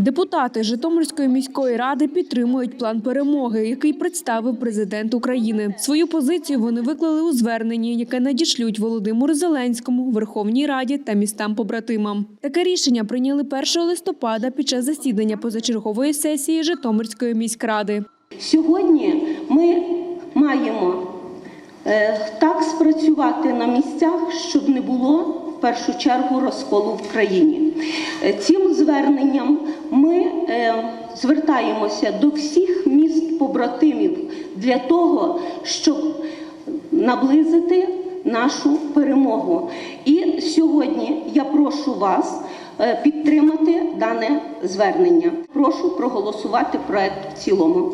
Депутати Житомирської міської ради підтримують план перемоги, який представив президент України. Свою позицію вони виклали у зверненні, яке надішлють Володимиру Зеленському, Верховній Раді та містам побратимам. Таке рішення прийняли 1 листопада під час засідання позачергової сесії Житомирської міськради. Сьогодні ми маємо е, так спрацювати на місцях, щоб не було в першу чергу розколу в країні. Е, Цим зверненням звертаємося до всіх міст побратимів для того, щоб наблизити нашу перемогу. І сьогодні я прошу вас е, підтримати дане звернення. Прошу проголосувати проект в цілому.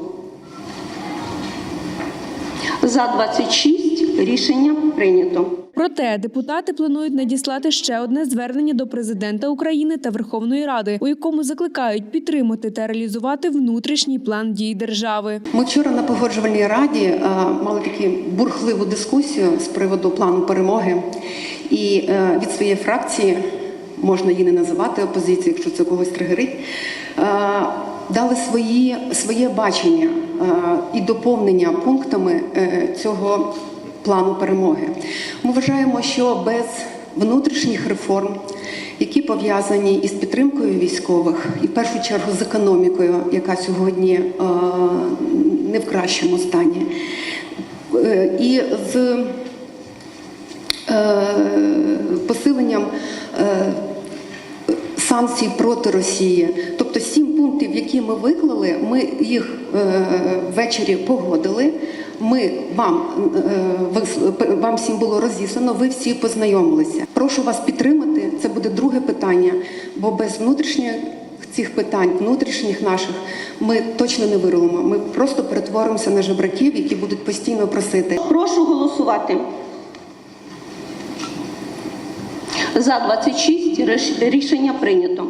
За 26 рішення прийнято. Проте депутати планують надіслати ще одне звернення до президента України та Верховної Ради, у якому закликають підтримати та реалізувати внутрішній план дій держави. Ми вчора на погоджувальній раді е, мали таку бурхливу дискусію з приводу плану перемоги. І е, від своєї фракції можна її не називати опозицією, якщо це когось тригерить. е, Дали свої, своє бачення і доповнення пунктами цього плану перемоги. Ми вважаємо, що без внутрішніх реформ, які пов'язані із підтримкою військових, і в першу чергу з економікою, яка сьогодні е, не в кращому стані, е, і з е, посиленням санкцій проти Росії. Тобто сім пунктів, які ми виклали, ми їх е, ввечері погодили. Ми вам, е, вис- вам всім було розіслано, ви всі познайомилися. Прошу вас підтримати. Це буде друге питання, бо без внутрішньої цих питань, внутрішніх наших, ми точно не вирулимо. Ми просто перетворимося на жебраків, які будуть постійно просити. Прошу голосувати. За 26 реш- рішення прийнято.